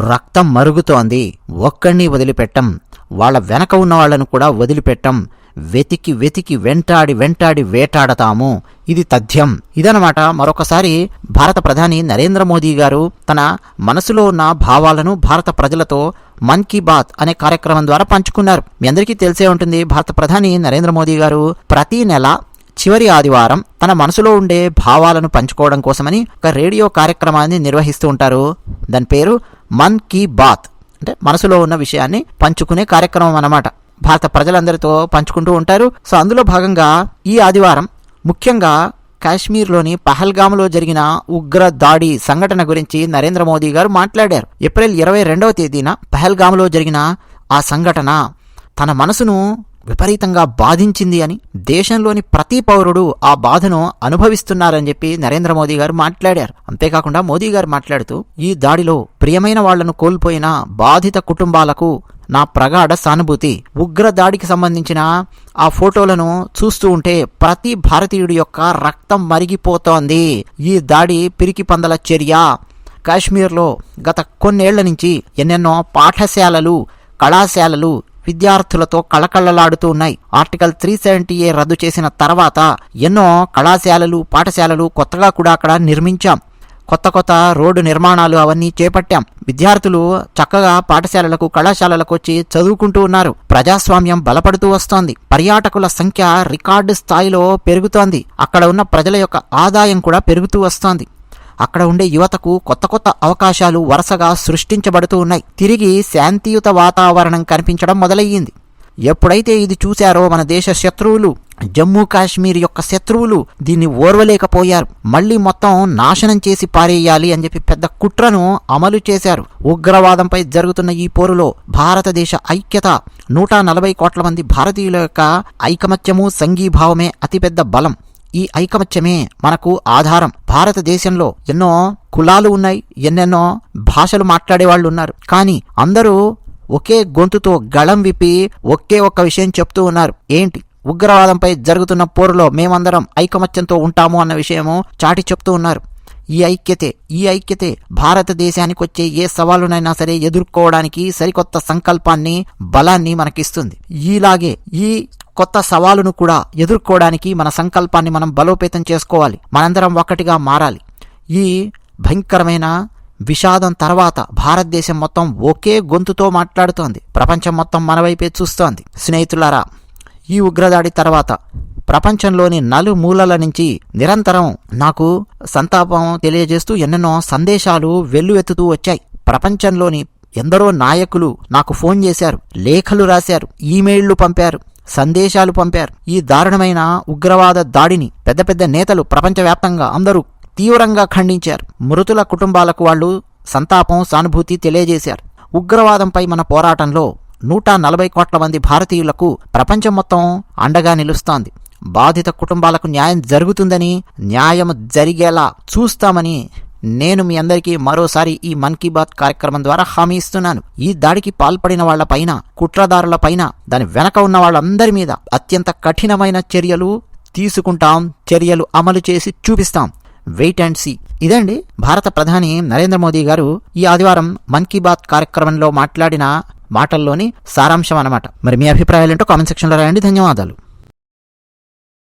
రక్తం మరుగుతోంది. ఒక్కడిని వదిలిపెట్టం. వాళ్ళ వెనక ఉన్న వాళ్ళను కూడా వదిలిపెట్టం. వెతికి వెతికి వెంటాడి వెంటాడి వేటాడతాము. ఇది తథ్యం. ఇదనమాట మరొకసారి భారత ప్రధాని నరేంద్ర మోదీ గారు తన మనసులో ఉన్న భావాలను భారత ప్రజలతో మన్ కీ బాత్ అనే కార్యక్రమం ద్వారా పంచుకున్నారు. మీ అందరికీ తెలిసే ఉంటుంది భారత ప్రధాని నరేంద్ర మోదీ గారు ప్రతి నెల చివరి ఆదివారం తన మనసులో ఉండే భావాలను పంచుకోవడం కోసమని ఒక రేడియో కార్యక్రమాన్ని నిర్వహిస్తూ ఉంటారు. దాని పేరు మన్ కీ బాత్. అంటే మనసులో ఉన్న విషయాన్ని పంచుకునే కార్యక్రమం అన్నమాట. భారత ప్రజలందరితో పంచుకుంటూ ఉంటారు. సో అందులో భాగంగా ఈ ఆదివారం ముఖ్యంగా కాశ్మీర్లోని పహల్గామ్లో జరిగిన ఉగ్ర దాడి సంఘటన గురించి నరేంద్ర మోదీ గారు మాట్లాడారు. ఏప్రిల్ ఇరవై రెండవ తేదీన పహల్గామ్లో జరిగిన ఆ సంఘటన తన మనసును విపరీతంగా బాధించింది అని దేశంలోని ప్రతి పౌరుడు ఆ బాధను అనుభవిస్తున్నారని చెప్పి నరేంద్ర మోదీ గారు మాట్లాడారు. అంతేకాకుండా మోదీ గారు మాట్లాడుతూ ఈ దాడిలో ప్రియమైన వాళ్ళను కోల్పోయిన బాధిత కుటుంబాలకు నా ప్రగాఢ సానుభూతి. ఉగ్ర దాడికి సంబంధించిన ఆ ఫోటోలను చూస్తూ ఉంటే ప్రతి భారతీయుడి యొక్క రక్తం మరిగిపోతోంది. ఈ దాడి పిరికి పందల చర్య. కాశ్మీర్లో గత కొన్నేళ్ళ నుంచి ఎన్నెన్నో పాఠశాలలు కళాశాలలు విద్యార్థులతో కళకళలాడుతూ ఉన్నాయి. ఆర్టికల్ త్రీ సెవెంటీ ఏ రద్దు చేసిన తర్వాత ఎన్నో కళాశాలలు పాఠశాలలు కొత్తగా కూడా అక్కడ నిర్మించాం. కొత్త కొత్త రోడ్డు నిర్మాణాలు అవన్నీ చేపట్టాం. విద్యార్థులు చక్కగా పాఠశాలలకు కళాశాలలకు వచ్చి చదువుకుంటూ ఉన్నారు. ప్రజాస్వామ్యం బలపడుతూ వస్తోంది. పర్యాటకుల సంఖ్య రికార్డు స్థాయిలో పెరుగుతోంది. అక్కడ ఉన్న ప్రజల యొక్క ఆదాయం కూడా పెరుగుతూ వస్తోంది. అక్కడ ఉండే యువతకు కొత్త కొత్త అవకాశాలు వరుసగా సృష్టించబడుతూ ఉన్నాయి. తిరిగి శాంతియుత వాతావరణం కనిపించడం మొదలయ్యింది. ఎప్పుడైతే ఇది చూశారో మన దేశ శత్రువులు జమ్మూ కాశ్మీర్ యొక్క శత్రువులు దీన్ని ఓర్వలేకపోయారు. మళ్ళీ మొత్తం నాశనం చేసి పారేయాలి అని చెప్పి పెద్ద కుట్రను అమలు చేశారు. ఉగ్రవాదంపై జరుగుతున్న ఈ పోరులో భారతదేశ ఐక్యత నూట నలభై కోట్ల మంది భారతీయుల యొక్క ఐకమత్యము సంఘీభావమే అతిపెద్ద బలం. ఈ ఐకమత్యమే మనకు ఆధారం. భారతదేశంలో ఎన్నో కులాలు ఉన్నాయి ఎన్నెన్నో భాషలు మాట్లాడే వాళ్ళు ఉన్నారు. కానీ అందరూ ఒకే గొంతుతో గళం విప్పి ఒకే ఒక్క విషయం చెప్తూ ఉన్నారు. ఏంటి? ఉగ్రవాదంపై జరుగుతున్న పోరులో మేమందరం ఐకమత్యంతో ఉంటాము అన్న విషయము చాటి చెప్తూ ఉన్నారు. ఈ ఐక్యతే ఈ ఐక్యతే భారతదేశానికి వచ్చే ఏ సవాలునైనా సరే ఎదుర్కోవడానికి సరికొత్త సంకల్పాన్ని బలాన్ని మనకిస్తుంది. ఈలాగే ఈ కొత్త సవాలును కూడా ఎదుర్కోవడానికి మన సంకల్పాన్ని మనం బలోపేతం చేసుకోవాలి. మనందరం ఒక్కటిగా మారాలి. ఈ భయంకరమైన విషాదం తర్వాత భారతదేశం మొత్తం ఒకే గొంతుతో మాట్లాడుతోంది. ప్రపంచం మొత్తం మనవైపే చూస్తోంది. స్నేహితులారా ఈ ఉగ్రదాడి తర్వాత ప్రపంచంలోని నలుమూలల నుంచి నిరంతరం నాకు సంతాపం తెలియజేస్తూ ఎన్నెన్నో సందేశాలు వెల్లువెత్తుతూ వచ్చాయి. ప్రపంచంలోని ఎందరో నాయకులు నాకు ఫోన్ చేశారు లేఖలు రాశారు ఈమెయిళ్ళు పంపారు. సందేశాలు పంపారు. ఈ దారుణమైన ఉగ్రవాద దాడిని పెద్ద పెద్ద నేతలు ప్రపంచవ్యాప్తంగా అందరూ తీవ్రంగా ఖండించారు. మృతుల కుటుంబాలకు వాళ్ళు సంతాపం సానుభూతి తెలియజేశారు. ఉగ్రవాదంపై మన పోరాటంలో నూట నలభై కోట్ల మంది భారతీయులకు ప్రపంచం మొత్తం అండగా నిలుస్తోంది. బాధిత కుటుంబాలకు న్యాయం జరుగుతుందని న్యాయం జరిగేలా చూస్తామని నేను మీ అందరికీ మరోసారి ఈ మన్ కీ బాత్ కార్యక్రమం ద్వారా హామీ ఇస్తున్నాను. ఈ దాడికి పాల్పడిన వాళ్ళపైన కుట్రదారులపైన దాని వెనక ఉన్న వాళ్ళందరి మీద అత్యంత కఠినమైన చర్యలు తీసుకుంటాం చర్యలు అమలు చేసి చూపిస్తాం. Wait and see. ఇదండి భారత ప్రధాని నరేంద్ర మోదీ గారు ఈ ఆదివారం మన్ కీ బాత్ కార్యక్రమంలో మాట్లాడిన మాటల్లోని సారాంశం అన్నమాట. మరి మీ అభిప్రాయాలు ఏంటో కామెంట్ సెక్షన్లో రాయండి. ధన్యవాదాలు.